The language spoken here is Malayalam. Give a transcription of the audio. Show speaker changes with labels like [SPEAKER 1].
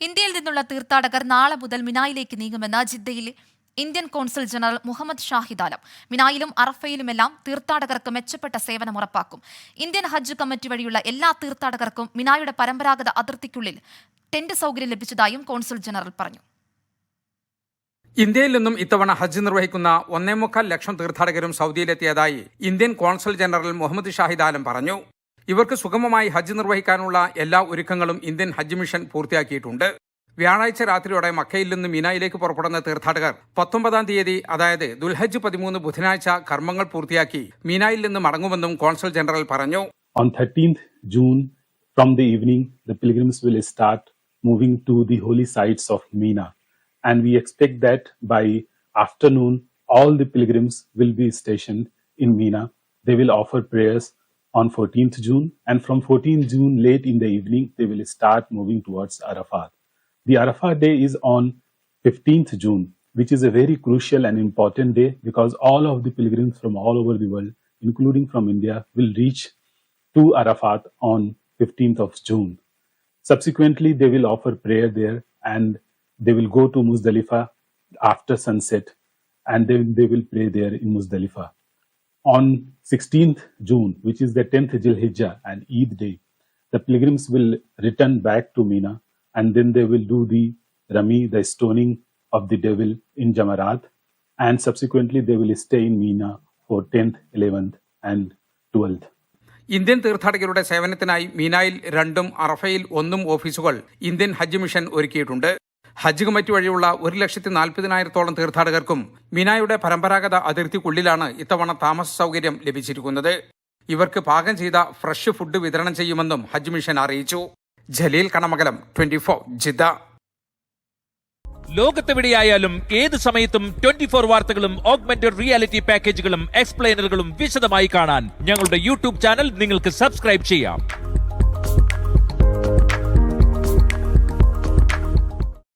[SPEAKER 1] ഇന്ത്യയിൽ നിന്നുള്ള തീർത്ഥാടകർ നാളെ മുതൽ മിനായിലേക്ക് നീങ്ങുമെന്ന് ജിദ്ദയിലെ Indian consul general Muhammad Shahid Alam. മിനായിലും അറഫയിലുമെല്ലാം തീർത്ഥാടകർക്ക് മെച്ചപ്പെട്ട സേവനം ഉറപ്പാക്കും. ഇന്ത്യൻ ഹജ്ജ് കമ്മിറ്റി വഴിയുള്ള എല്ലാ തീർത്ഥാടകർക്കും മിനായുടെ പരമ്പരാഗത അതിർത്തിക്കുള്ളിൽ ടെന്റ് സൗകര്യം ലഭിച്ചതായും കോൺസുൽ ജനറൽ പറഞ്ഞു.
[SPEAKER 2] ഇന്ത്യയിൽ നിന്നും ഇത്തവണ ഹജ്ജ് നിർവഹിക്കുന്ന ഒന്നേമുക്കാൽ ലക്ഷം തീർത്ഥാടകരും സൗദിയിലെത്തിയതായി Indian consul general Muhammad Shahid Alam പറഞ്ഞു. ഇവർക്ക് സുഗമമായി ഹജ്ജ് നിർവഹിക്കാനുള്ള എല്ലാ ഒരുക്കങ്ങളും ഇന്ത്യൻ ഹജ്ജ് മിഷൻ പൂർത്തിയാക്കിയിട്ടുണ്ട് വ്യാഴാഴ്ച രാത്രിയോടെ മക്കയിൽ നിന്ന് മിനായിലേക്ക് പുറപ്പെടുന്ന തീർത്ഥാടകർ പത്തൊമ്പതാം തീയതി അതായത് ദുൽഹജ്ജ് പതിമൂന്ന് ബുധനാഴ്ച കർമ്മങ്ങൾ പൂർത്തിയാക്കി മിനായിൽ നിന്ന് മടങ്ങുമെന്നും കോൺസൽ ജനറൽ പറഞ്ഞു
[SPEAKER 3] On 13th June, from the evening, the pilgrims will start moving to the holy sites of Mina. And we expect that by afternoon, all the pilgrims will be stationed in Mina. They will offer prayers on 14th June. And from 14th June, late in the evening, they will start moving towards Arafat. The Arafat day is on 15th June, which is a very crucial and important day because all of the pilgrims from all over the world, including from India, will reach to Arafat on 15th of June. Subsequently, they will offer prayer there and they will go to Muzdalifah after sunset and then they will pray there in Muzdalifah. On 16th June, which is the 10th Hijjah and Eid day, the pilgrims will return back to Mina and then they will do the Rami, the stoning of the devil in Jamarat and subsequently they will stay in Mina for 10th, 11th and 12th.
[SPEAKER 2] Indian തീർത്ഥാടകരുടെ സേവനത്തിനായി മീനായിൽ രണ്ടും അറഫയിൽ ഒന്നും ഓഫീസുകൾ ഇന്ത്യൻ ഹജ്ജ് മിഷൻ ഒരുക്കിയിട്ടുണ്ട് ഹജ്ജ് കമ്മിറ്റി വഴിയുള്ള ഒരു ലക്ഷത്തി നാൽപ്പതിനായിരത്തോളം തീർത്ഥാടകർക്കും മിനായുടെ പരമ്പരാഗത അതിർത്തിക്കുള്ളിലാണ് ഇത്തവണ താമസ സൗകര്യം ലഭിച്ചിരിക്കുന്നത്. ഇവർക്ക് പാകം ചെയ്ത ഫ്രഷ് ഫുഡ് വിതരണം ചെയ്യുമെന്നും ഹജ്ജ് മിഷൻ അറിയിച്ചു. Jaleel Kanamakalam twenty four Jeddah.
[SPEAKER 4] ലോകത്തെവിടെയായാലും ഏത് സമയത്തും ട്വന്റി ഫോർ വാർത്തകളും ഓഗ്മെന്റഡ് റിയാലിറ്റി പാക്കേജുകളും എക്സ്പ്ലെയിനറുകളും വിശദമായി കാണാൻ ഞങ്ങളുടെ യൂട്യൂബ് ചാനൽ നിങ്ങൾക്ക് സബ്സ്ക്രൈബ് ചെയ്യാം.